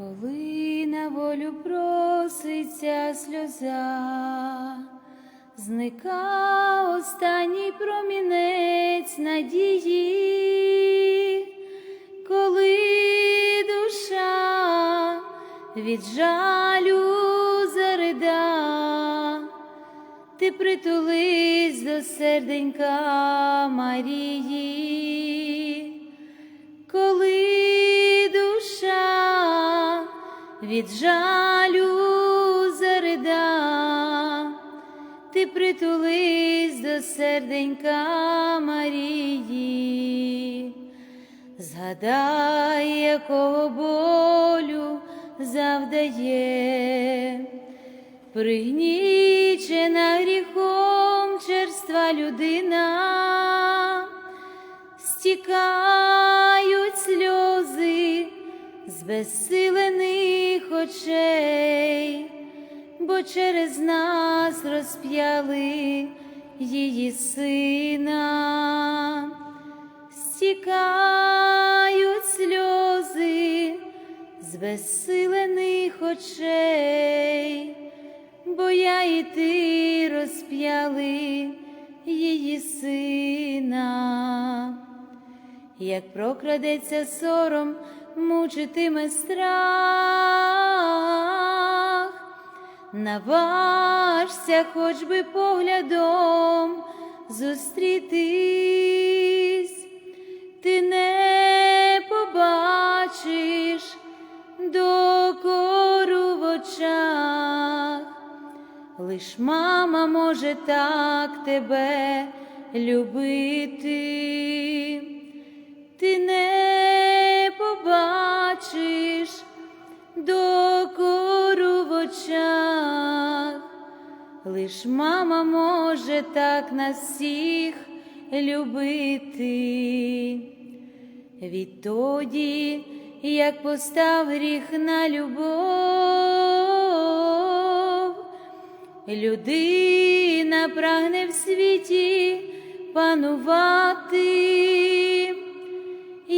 Коли на волю проситься сльоза, зника останній промінець надії, коли душа від жалю зарида, ти притулись до серденька Марії, від жалю зарида, ти притулись до серденька Марії, згадай, якого болю завдає, пригнічена гріхом черства людина, стікають сльози з безсилених очей, бо через нас розп'яли її сина, стікають сльози з безсилених очей, бо я і ти розп'яли її сина. Як прокрадеться сором, мучитиме страх, наважся хоч би поглядом зустрітись, ти не побачиш докору в очах. Лиш мама може так тебе любити, ти не побачиш докору в очах, лиш мама може так нас всіх любити. Відтоді, як постав гріх на любов, людина прагне в світі панувати,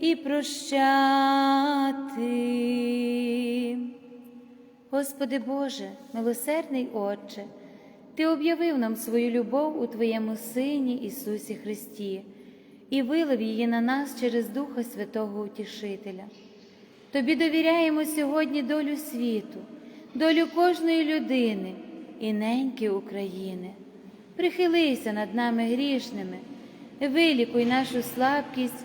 і прощати. Господи Боже, милосердний Отче, Ти об'явив нам свою любов у Твоєму Сині Ісусі Христі і вилив її на нас через Духа Святого Утішителя. Тобі довіряємо сьогодні долю світу, долю кожної людини і неньки України. Прихилися над нами грішними, вилікуй нашу слабкість,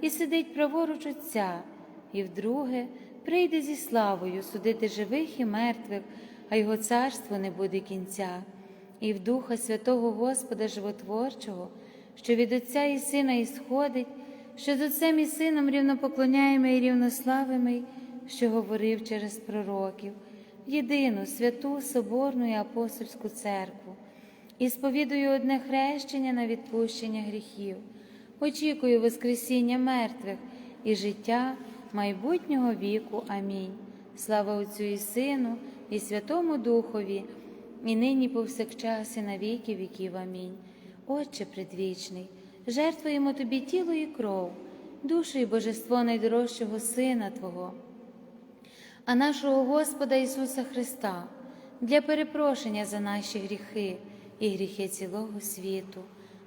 і сидить праворуч Отця, і вдруге прийде зі славою судити живих і мертвих, а його царство не буде кінця. І в Духа Святого Господа Животворчого, що від Отця і Сина ісходить, що з Отцем і Сином рівнопоклоняємо і рівнославимо, що говорив через пророків, єдину святу Соборну і апостольську церкву, і сповідую одне хрещення на відпущення гріхів, очікую Воскресіння мертвих і життя майбутнього віку. Амінь. Слава Отцю і Сину, і Святому Духові і нині повсякчас, і на віки віків. Амінь. Отче предвічний, жертвуємо Тобі тіло і кров, душу і божество найдорожчого Сина Твого, а нашого Господа Ісуса Христа для перепрошення за наші гріхи і гріхи цілого світу,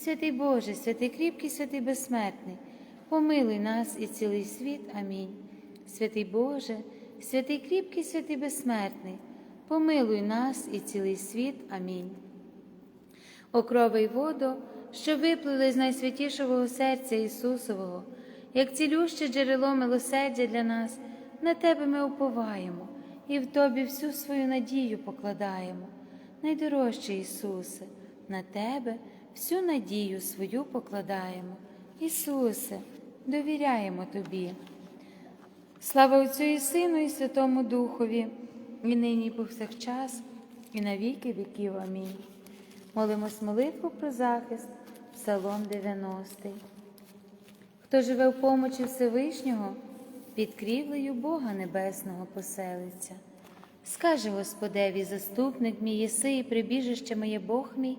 Святий Боже, святий кріпкий, святий безсмертний, помилуй нас і цілий світ. Амінь. Святий Боже, святий кріпкий, святий безсмертний, помилуй нас і цілий світ. Амінь. Окровий водо, що виплили з найсвятішого серця Ісусового, як цілюще джерело милосердя для нас, на Тебе ми уповаємо і в Тобі всю свою надію покладаємо. Найдорожче Ісусе, на Тебе всю надію свою покладаємо. Ісусе, довіряємо Тобі. Слава Отцю і Сину, і Святому Духові, і нині, і повсякчас, і на віки віків. Амінь. Молимось молитву про захист, Псалом 90. Хто живе в помочі Всевишнього, під крівлею Бога Небесного поселиться. Скаже Господеві, заступник мій єси, і прибіжище моє Бог мій,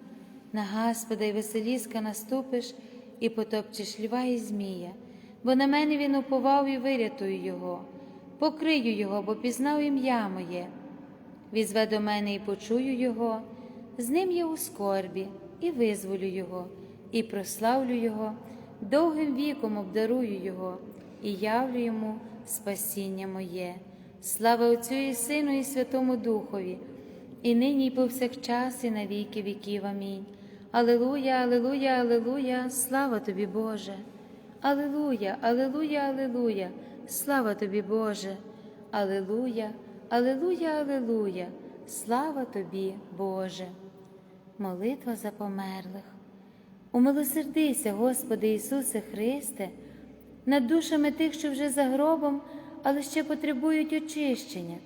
На Господа й веселіска наступиш і потопчеш льва і змія бо на мене він уповав і вирятую його, покрию його, бо пізнав ім'я моє. Візве до мене і почую його, з ним я у скорбі, і визволю його, і прославлю Його, довгим віком обдарую Його і явлю йому спасіння моє. Слава Отцю і Сину, і Святому Духові, і нині, і повсякчас, і на віки віків. Амінь. Аллилуйя, Аллилуйя, Аллилуйя, слава тобі, Боже. Аллилуйя, Аллилуйя, Аллилуйя, слава тобі, Боже, Аллилуйя, Аллилуйя, Аллилуйя, слава тобі, Боже. Молитва за померлих. Умилосердися, Господи Ісусе Христе, над душами тих, що вже за гробом, але ще потребують очищення,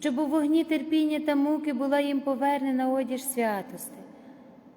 щоб у вогні терпіння та муки була їм повернена одіж святости.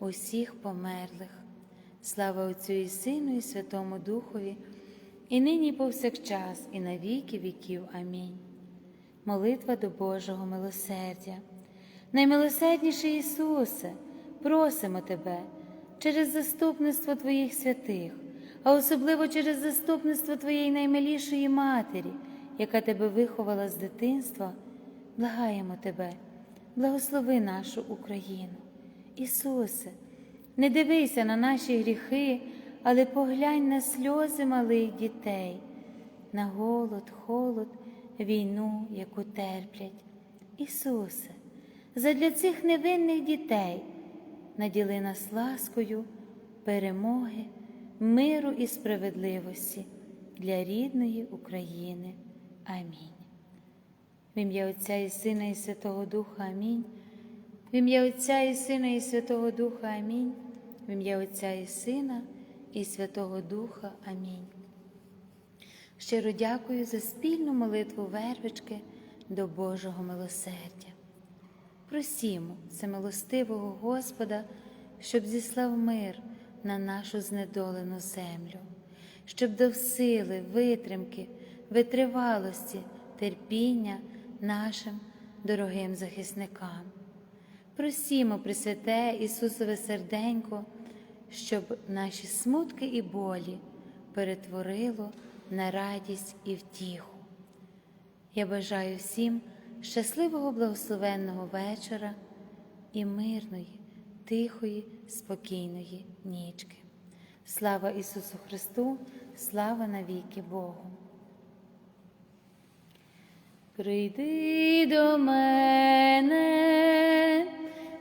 усіх померлих. Слава Отцю і Сину, і Святому Духові, і нині, і повсякчас, і на віки віків. Амінь. Молитва до Божого милосердя. Наймилосердніший Ісусе, просимо Тебе через заступництво Твоїх святих, а особливо через заступництво Твоєї наймилішої Матері, яка Тебе виховала з дитинства, благаємо Тебе, благослови нашу Україну. Ісусе, не дивися на наші гріхи, але поглянь на сльози малих дітей, на голод, холод, війну, яку терплять. Ісусе, задля цих невинних дітей наділи нас ласкою, перемоги, миру і справедливості для рідної України. Амінь. В ім'я Отця і Сина, і Святого Духа Амінь. В ім'я Отця і Сина, і Святого Духа Амінь. В ім'я Отця і Сина, і Святого Духа Амінь. Щиро дякую за спільну молитву вервички до Божого милосердя. Просімо всемилостивого Господа, щоб зіслав мир на нашу знедолену землю, щоб дав сили, витримки, витривалості, терпіння нашим дорогим захисникам. Просімо, Пресвяте Ісусове серденько, щоб наші смутки і болі перетворило на радість і втіху. Я бажаю всім щасливого благословенного вечора і мирної, тихої, спокійної нічки. Слава Ісусу Христу, слава навіки Богу. Прийди до мене,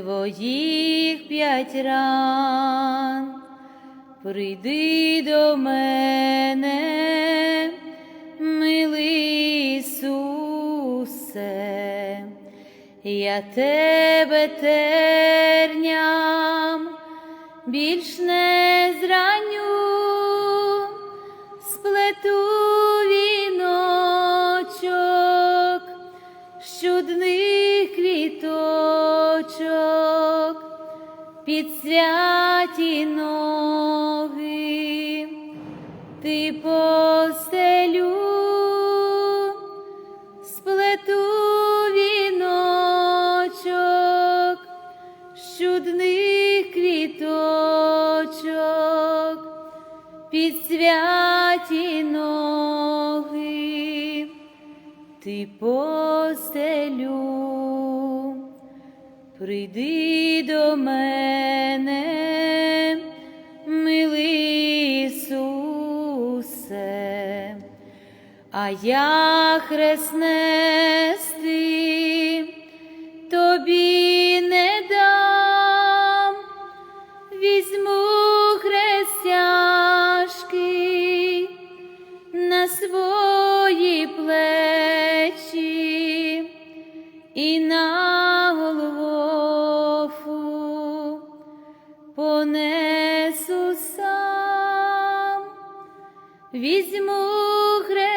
твоїх п'ять ран, прийди до мене, милий Ісусе, я тебе терням, більш не зраню сплету. святі ноги, ти постелю, сплету віночок, щудних квіточок, під святі ноги, ти постелю. Прийди до мене, милий Ісусе, а я хресне. Візьму хре...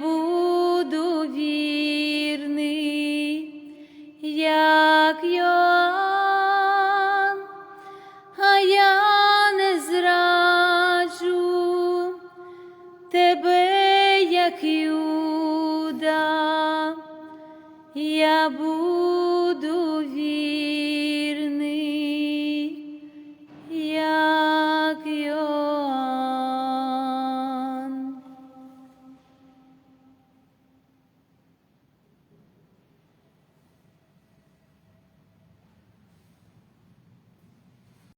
буду вірити.